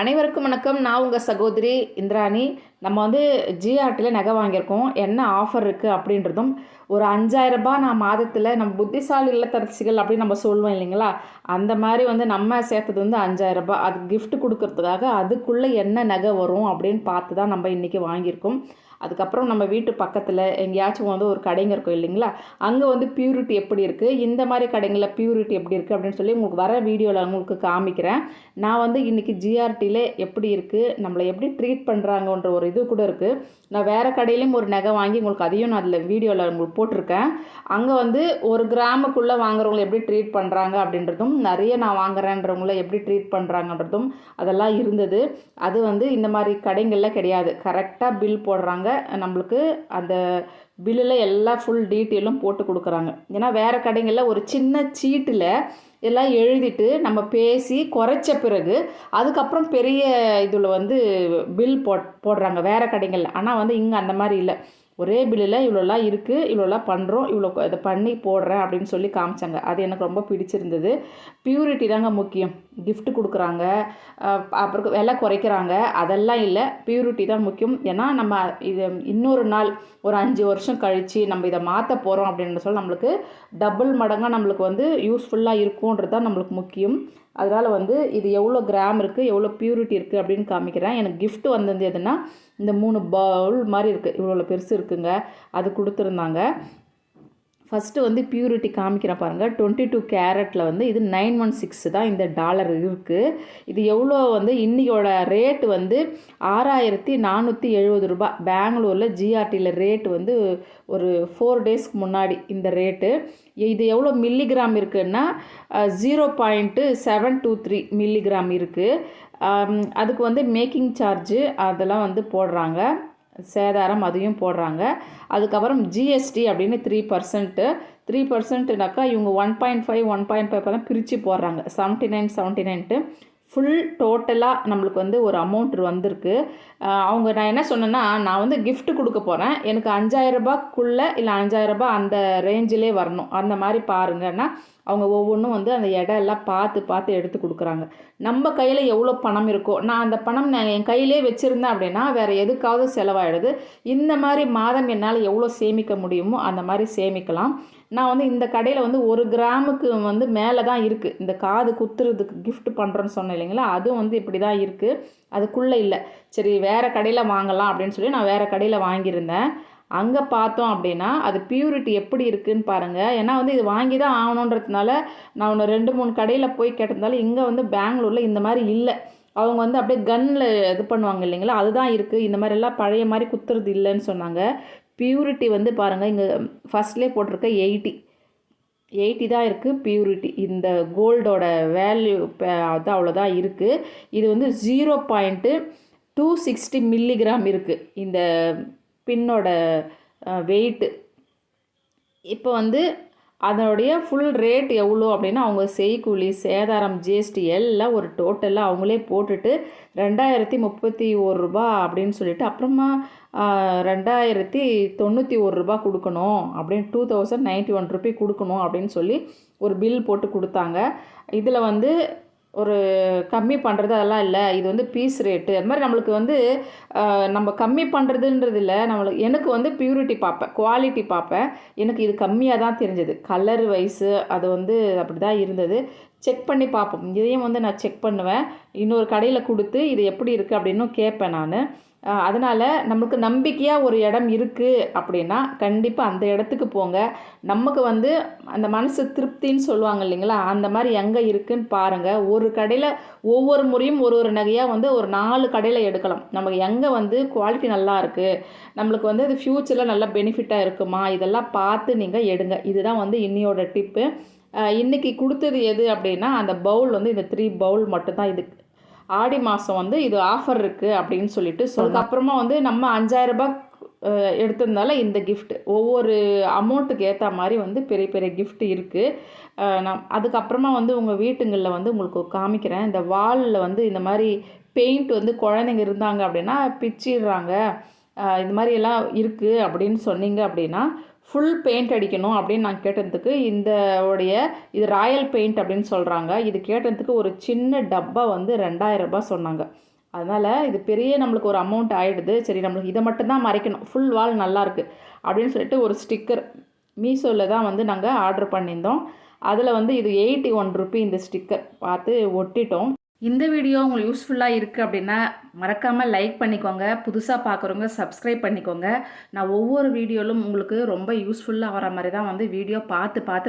அனைவருக்கும் வணக்கம். நான் உங்கள் சகோதரி இந்திராணி. நம்ம வந்து ஜிஆர்டியில் நகை வாங்கியிருக்கோம். என்ன ஆஃபர் இருக்குது அப்படின்றதும் ஒரு அஞ்சாயிரம் ரூபாய் நான் மாதத்தில் நம்ம புத்திசாலி இல்லத்தரசிகள் அப்படின்னு நம்ம சொல்லுவோம் இல்லைங்களா? அந்த மாதிரி வந்து நம்ம சேர்த்தது வந்து அஞ்சாயிரம் ரூபாய். அது கிஃப்ட் கொடுக்கறதுக்காக அதுக்குள்ளே என்ன நகை வரும் அப்படின்னு பார்த்து தான் நம்ம இன்றைக்கி வாங்கியிருக்கோம். அதுக்கப்புறம் நம்ம வீட்டு பக்கத்தில் எங்கேயாச்சும் வந்து ஒரு கடைங்க இருக்கும் இல்லைங்களா? அங்கே வந்து பியூரிட்டி எப்படி இருக்குது இந்த மாதிரி கடைங்களில் பியூரிட்டி எப்படி இருக்குது அப்படின்னு சொல்லி உங்களுக்கு வர வீடியோவில் உங்களுக்கு காமிக்கிறேன். நான் வந்து இன்றைக்கி ஜிஆர்டியில் எப்படி இருக்குது நம்மளை எப்படி ட்ரீட் பண்ணுறாங்கன்ற ஒரு இது கூட இருக்குது நான் வேறு கடையிலையும் ஒரு நகை வாங்கி உங்களுக்கு அதையும் நான் அதில் வீடியோவில் உங்களுக்கு போட்டிருக்கேன். அங்கே வந்து ஒரு கிராமுக்குள்ளே வாங்குறவங்களை எப்படி ட்ரீட் பண்ணுறாங்க அப்படின்றதும் நிறைய நான் வாங்குறேன்றவங்கள எப்படி ட்ரீட் பண்ணுறாங்கன்றதும் அதெல்லாம் இருந்தது. அது வந்து இந்த மாதிரி கடைங்களில் கிடையாது. கரெக்டாக பில் போடுறாங்க. நம்மளுக்கு அந்த பில்லில் எல்லா ஃபுல் டீட்டெயிலும் போட்டு கொடுக்குறாங்க. ஏன்னா வேறு கடைங்களில் ஒரு சின்ன சீட்டில் எல்லாம் எழுதிட்டு நம்ம பேசி குறைச்ச பிறகு அதுக்கப்புறம் பெரிய இதில் வந்து பில் போட் போடுறாங்க. வேறு கடைகளில் ஆனால் வந்து இங்கே அந்த மாதிரி இல்லை. ஒரே பில்லில் இவ்வளோலாம் இருக்குது இவ்வளோலாம் பண்ணுறோம் இவ்வளோ இதை பண்ணி போடுறேன் அப்படின்னு சொல்லி காமிச்சாங்க. அது எனக்கு ரொம்ப பிடிச்சிருந்தது. பியூரிட்டி தாங்க முக்கியம். கிஃப்ட் கொடுக்குறாங்க அப்புறம் விலை குறைக்கிறாங்க. அதெல்லாம் இல்லை. பியூரிட்டி தான் முக்கியம். ஏன்னா நம்ம இது இன்னொரு நாள் ஒரு அஞ்சு வருஷம் கழித்து நம்ம இதை மாற்ற போகிறோம் அப்படின்னு சொல்லி நம்மளுக்கு டபுள் மடங்காக நம்மளுக்கு வந்து யூஸ்ஃபுல்லாக இருக்கும்ன்றது தான் நம்மளுக்கு முக்கியம். அதனால் வந்து இது எவ்வளோ கிராம் இருக்குது எவ்வளோ பியூரிட்டி இருக்குது அப்படின்னு காமிக்கிறேன். எனக்கு கிஃப்ட்டு வந்தது எதுனா இந்த மூணு பவுல் மாதிரி இருக்குது இவ்வளோ பெருசு இருக்குங்க. அது கொடுத்துருந்தாங்க. ஃபஸ்ட்டு வந்து பியூரிட்டி காமிக்கிறேன் பாருங்கள் டுவெண்ட்டி டூ கேரட்டில் வந்து இது நைன் ஒன் சிக்ஸ் தான் இந்த டாலர் இருக்குது இது எவ்வளோ வந்து இன்றைக்கோட ரேட்டு வந்து ஆறாயிரத்தி நானூற்றி எழுபது ரூபா பெங்களூரில் ஜிஆர்டியில் ரேட்டு வந்து ஒரு ஃபோர் டேஸ்க்கு முன்னாடி இந்த ரேட்டு இது எவ்வளோ மில்லிகிராம் இருக்குன்னா zero point seven two three milligram இருக்குது அதுக்கு வந்து மேக்கிங் சார்ஜு அதெல்லாம் வந்து போடுறாங்க. சேதாரம் அதையும் போடுறாங்க. அதுக்கப்புறம் ஜிஎஸ்டி அப்படின்னு த்ரீ பர்சன்ட்டு த்ரீ பர்சன்ட்டுனாக்கா இவங்க one point five one point five தான் பிரித்து போடுறாங்க. Seventy nine seventy ninety full டோட்டலாக நம்மளுக்கு வந்து ஒரு அமௌண்ட் வந்திருக்கு. அவங்க நான் என்ன சொன்னேன்னா நான் வந்து கிஃப்ட் கொடுக்க போகிறேன் எனக்கு அஞ்சாயிரரூபாக்குள்ளே இல்லை அஞ்சாயிரம் ரூபாய் அந்த ரேஞ்சிலே வரணும். அந்த மாதிரி பாருங்கன்னா அவங்க ஒவ்வொன்றும் வந்து அந்த இடம் எல்லாம் பார்த்து பார்த்து எடுத்து கொடுக்குறாங்க. நம்ம கையில் எவ்வளோ பணம் இருக்கோ நான் அந்த பணம் நான் என் கையிலே வச்சுருந்தேன் அப்படின்னா வேறு எதுக்காவது செலவாயிடுது. இந்த மாதிரி மாதம் என்னால் எவ்வளோ சேமிக்க முடியுமோ அந்த மாதிரி சேமிக்கலாம். நான் வந்து இந்த கடையில் வந்து ஒரு கிராமுக்கு வந்து மேலே தான் இருக்குது இந்த காது குத்துறதுக்கு கிஃப்ட் பண்ணுறோன்னு சொன்னேன் இல்லைங்களா? அதுவும் வந்து இப்படி தான் இருக்குது அதுக்குள்ளே இல்லை. சரி வேறு கடையில் வாங்கலாம் அப்படின்னு சொல்லி நான் வேறு கடையில் வாங்கியிருந்தேன். அங்கே பார்த்தோம் அப்படின்னா அது பியூரிட்டி எப்படி இருக்குன்னு பாருங்கள் ஏன்னா வந்து இது வாங்கி தான் ஆகணுன்றதுனால நான் ஒன்று ரெண்டு மூணு கடையில் போய் கேட்டதுனால இங்கே வந்து பெங்களூரில் இந்த மாதிரி இல்லை. அவங்க வந்து அப்படியே கன்னில் இது பண்ணுவாங்க இல்லைங்களா? அதுதான் இருக்குது இந்த மாதிரி எல்லாம் பழைய மாதிரி குத்துறது இல்லைன்னு சொன்னாங்க. பியூரிட்டி வந்து பாருங்கள் இங்கே ஃபஸ்ட்லேயே போட்டிருக்க எயிட்டி எயிட்டி தான் இருக்குது பியூரிட்டி இந்த கோல்டோட வேல்யூ அது அவ்வளோதான் இருக்குது இது வந்து zero point two sixty milligram இருக்குது இந்த பின்னோட வெயிட்டு இப்போ வந்து அதனுடைய ஃபுல் ரேட் எவ்வளோ அப்படின்னா அவங்க செய்கூலி சேதாரம் ஜிஎஸ்டி எல்லாம் ஒரு டோட்டலாக அவங்களே போட்டுட்டு ரெண்டாயிரத்தி முப்பத்தி ஒரு ரூபா அப்படின்னு சொல்லிட்டு அப்புறமா ரெண்டாயிரத்தி தொண்ணூற்றி ஒரு ரூபா கொடுக்கணும் அப்படின்னு two thousand ninety one rupee கொடுக்கணும் அப்படின்னு சொல்லி ஒரு பில் போட்டு கொடுத்தாங்க. இதில் வந்து ஒரு கம்மி பண்ணுறது அதெல்லாம் இல்லை. இது வந்து பீஸ் ரேட்டு. அது மாதிரி நம்மளுக்கு வந்து நம்ம கம்மி பண்ணுறதுன்றது இல்லை. நம்மளுக்கு எனக்கு வந்து பியூரிட்டி பார்ப்பேன். குவாலிட்டி பார்ப்பேன். எனக்கு இது கம்மியாக தான் தெரிஞ்சது. கலர் வைஸு அது வந்து அப்படி தான் இருந்தது. செக் பண்ணி பார்ப்போம். இதையும் வந்து நான் செக் பண்ணுவேன். இன்னொரு கடையில் கொடுத்து இது எப்படி இருக்குது அப்படின்னும் கேட்பேன் நான். அதனால் நம்மளுக்கு நம்பிக்கையாக ஒரு இடம் இருக்குது அப்படின்னா கண்டிப்பாக அந்த இடத்துக்கு போங்க. நமக்கு வந்து அந்த மனசு திருப்தின்னு சொல்லுவாங்க இல்லைங்களா? அந்த மாதிரி எங்கே இருக்குன்னு பாருங்கள் ஒரு கடையில் ஒவ்வொரு முறையும் ஒரு ஒரு நகையாக வந்து ஒரு நாலு கடையில் எடுக்கலாம். நமக்கு எங்கே வந்து குவாலிட்டி நல்லா இருக்குது நம்மளுக்கு வந்து அது ஃப்யூச்சரில் நல்ல பெனிஃபிட்டாக இருக்குமா? இதெல்லாம் பார்த்து நீங்கள் எடுங்க. இதுதான் வந்து இன்னியோட டிப்பு இன்றைக்கி கொடுத்தது எது அப்படின்னா அந்த பவுல் வந்து இந்த த்ரீ பவுல் மட்டும்தான் இதுக்கு ஆடி மாதம் வந்து இது ஆஃபர் இருக்குது அப்படின்னு சொல்லிட்டு சொல் அப்புறமா வந்து நம்ம அஹ், எடுத்திருந்தால இந்த gift. ஒவ்வொரு அமௌண்ட்டுக்கு ஏற்ற மாதிரி வந்து பெரிய பெரிய gift இருக்குது நான் அதுக்கப்புறமா வந்து உங்கள் வீட்டுங்களில் வந்து உங்களுக்கு காமிக்கிறேன். இந்த வாலில் வந்து இந்த மாதிரி பெயிண்ட் வந்து குழந்தைங்க இருந்தாங்க அப்படின்னா பிச்சிடுறாங்க. இந்த மாதிரி எல்லாம் இருக்குது அப்படின்னு சொன்னீங்க அப்படின்னா ஃபுல் பெயிண்ட் அடிக்கணும் அப்படின்னு நான் கேட்டதுக்கு இந்த உடைய இது ராயல் பெயிண்ட் அப்படின்னு சொல்கிறாங்க இது கேட்டதுக்கு ஒரு சின்ன டப்பா வந்து ரெண்டாயிரம் ரூபாய் சொன்னாங்க. அதனால் இது பெரிய நம்மளுக்கு ஒரு அமௌண்ட் ஆகிடுது சரி நம்மளுக்கு இதை மட்டும்தான் மறைக்கணும். ஃபுல் வால் நல்லாயிருக்கு அப்படின்னு சொல்லிட்டு ஒரு ஸ்டிக்கர் மீஷோவில் தான் வந்து நாங்கள் ஆர்டர் பண்ணியிருந்தோம். அதில் வந்து இது எயிட்டி ஒன் ருபி இந்த ஸ்டிக்கர் பார்த்து ஒட்டிட்டோம். இந்த வீடியோ உங்களுக்கு யூஸ்ஃபுல்லாக இருக்குது அப்படின்னா மறக்காமல் லைக் பண்ணிக்கோங்க. புதுசாக பார்க்குறவங்க சப்ஸ்கிரைப் பண்ணிக்கோங்க. நான் ஒவ்வொரு வீடியோலும் உங்களுக்கு ரொம்ப யூஸ்ஃபுல்லாக வர மாதிரி தான் வந்து வீடியோ பார்த்து பார்த்து